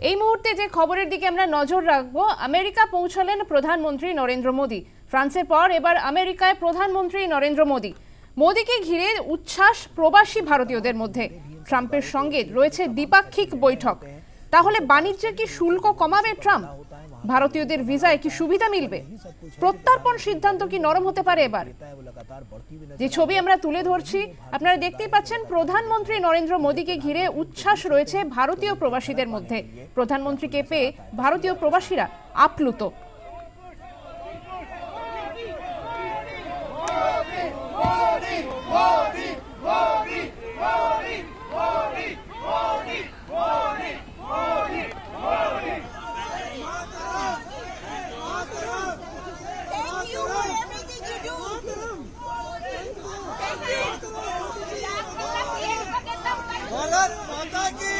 এই মুহূর্তে যে খবরের দিকে আমরা নজর রাখব, আমেরিকা পৌঁছলেন প্রধানমন্ত্রী নরেন্দ্র মোদী। ফ্রান্সের পর এবার আমেরিকায় প্রধানমন্ত্রী নরেন্দ্র মোদী। মোদীকে ঘিরে উচ্ছ্বাস প্রবাসী ভারতীয়দের মধ্যে। ট্রাম্পের সঙ্গে রয়েছে দ্বিপাক্ষিক বৈঠক। তাহলে বাণিজ্যে কি শুল্ক কমাবে ট্রাম্প? ভারতীয়দের ভিসায় কি সুবিধা মিলবে? প্রত্যর্পণ সিদ্ধান্ত কি নরম হতে পারে এবার? যে ছবি আমরা তুলে ধরছি, আপনারা দেখতেই পাচ্ছেন প্রধানমন্ত্রী নরেন্দ্র মোদীকে ঘিরে উচ্ছ্বাস রয়েছে ভারতীয় প্রবাসীদের মধ্যে। প্রধানমন্ত্রীকে পেয়ে ভারতীয় প্রবাসীরা আপ্লুত। భారత్ మాతాకి